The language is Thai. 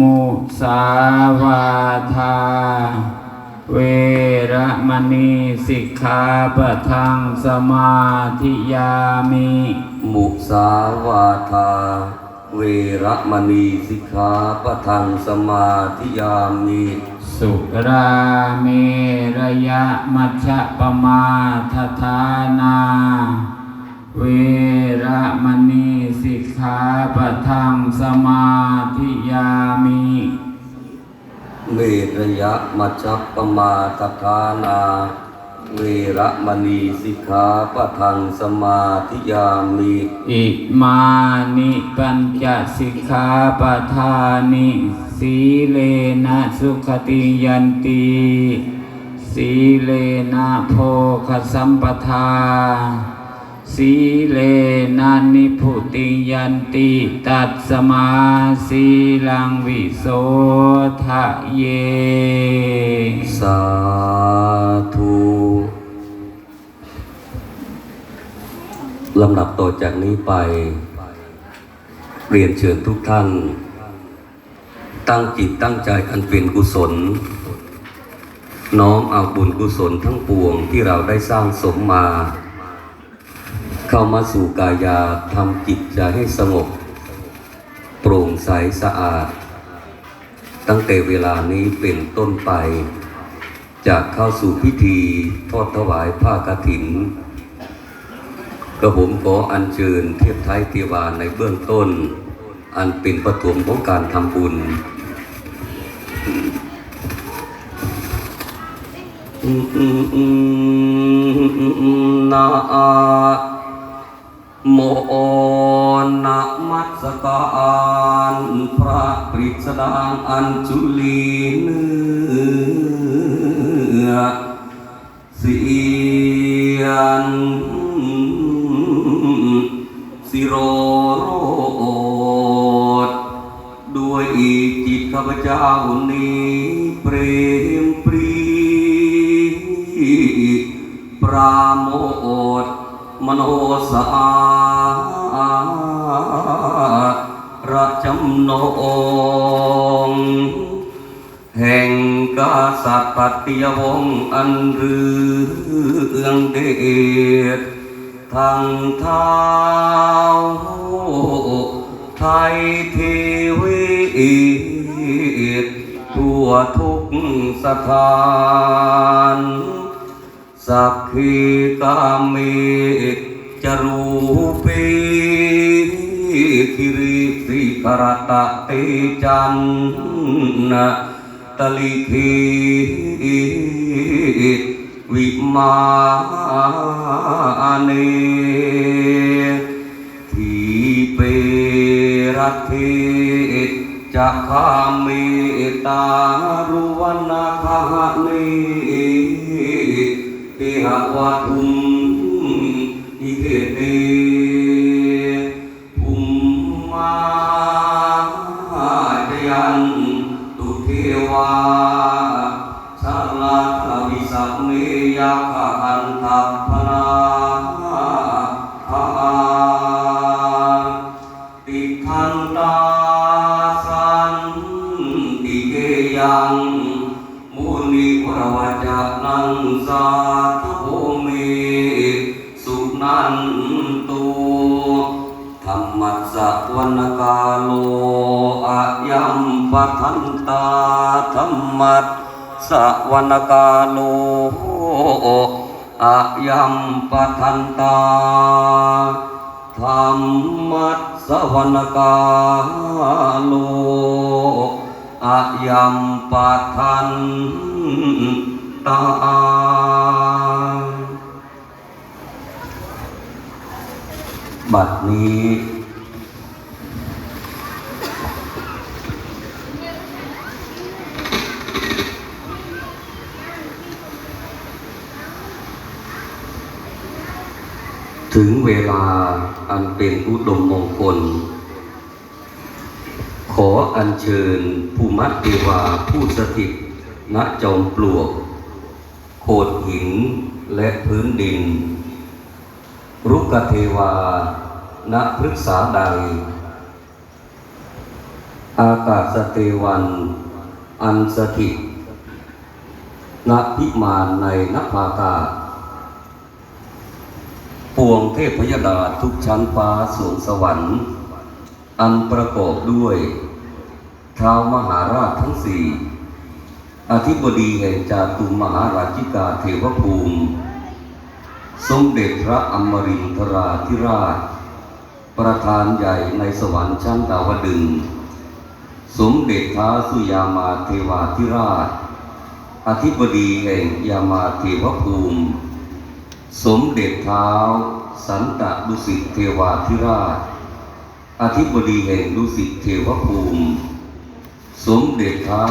มุสาวาทา เวระมณีสิกขาปะทังสมาธิยามิ มุสาวาทา เวระมณีสิกขาปะทังสมาธิยามิ สุราเมระยะมัชฌะปมาทฐานา เวระมณีสิกขาปะทังสมาธิยามิเวรยะมัจจปปมาตทานา เวระมณีสิกขาปะทังสมาธิยามิอิมานิปัญจสิกขาปทานิสีเลนะสุขติยันติสีเลนะโภคสัมปทา สีเลนะนิพุติยันติตัดสมาสีลังวิโสทะเย สาธุลำดับต่อจากนี้ไป เรียนเชิญทุกท่าน ตั้งจิตตั้งใจอันเป็นกุศล น้อมเอาบุญกุศลทั้งปวงที่เราได้สร้างสมมา เข้ามาสู่กายาทำจิตใจให้สงบ โปร่งใสสะอาด ตั้งแต่เวลานี้เป็นต้นไปจะเข้าสู่พิธีทอดถวายผ้ากฐิน กระผมขออัญเชิญเทพไทยเทวาในเบื้องต้น อันเป็นปฐมของการทำบุญนะ โมนะมัสการพระปริสดางอัญจุลีเนื้อเสียนสิโรโรดด้วยจิตข้าพเจ้านี้เปรมปรี ปราโมท มโนสาระจำนงแห่งกษัตริย์ปฏิยวงอันเรื่องเดชทางเท้าไทยเทวีทั่วทุกสถาน สักขีกามิจรูปีคิริสิกรตะเตจันนะตลิขีวิมาเนทีเปรัตเทจะคามิตารุวันนาคาเน ติหะวะทุมอิเกเตภูมมาจยันตุเทวาสาลาทวิสัมเมยาคันทัพพนา มุนิวรวจานังสาธุโภเมสุนันตุธรรมัสสะวนกาโลอะยัมปะทันตาธรรมัสสะวนกาโลอะยัมปะทันตาธรรมัสสวนกาโล อะยัมปะทันตาบัดนี้ ถึงเวลาอันเป็นอุดมมงคล ขออัญเชิญภูมัตเทวาผู้สถิตณจอมปลวก โขดหินและพื้นดิน รุกขเทวา ณพฤกษาใด อากาศสเตวัน อันสถิตณพิมานในนภากาศปวงเทพยดาทุกชั้นฟ้าสวงสวรรค์ อันประกอบด้วย ท้าวมหาราชทั้งสี่อธิบดีแห่งจาตุมหาราชิกาเทวภูมิ สมเด็จพระอมรินทราธิราช ประธานใหญ่ในสวรรค์ชั้นดาวดึง สมเด็จท้าสุยามาเทวาธิราช อธิบดีแห่งยามาเทวภูมิ สมเด็จเท้า สันตะดุสิตเทวาธิราช อธิบดีแห่งดุสิตเทวภูมิ สมเด็จพระ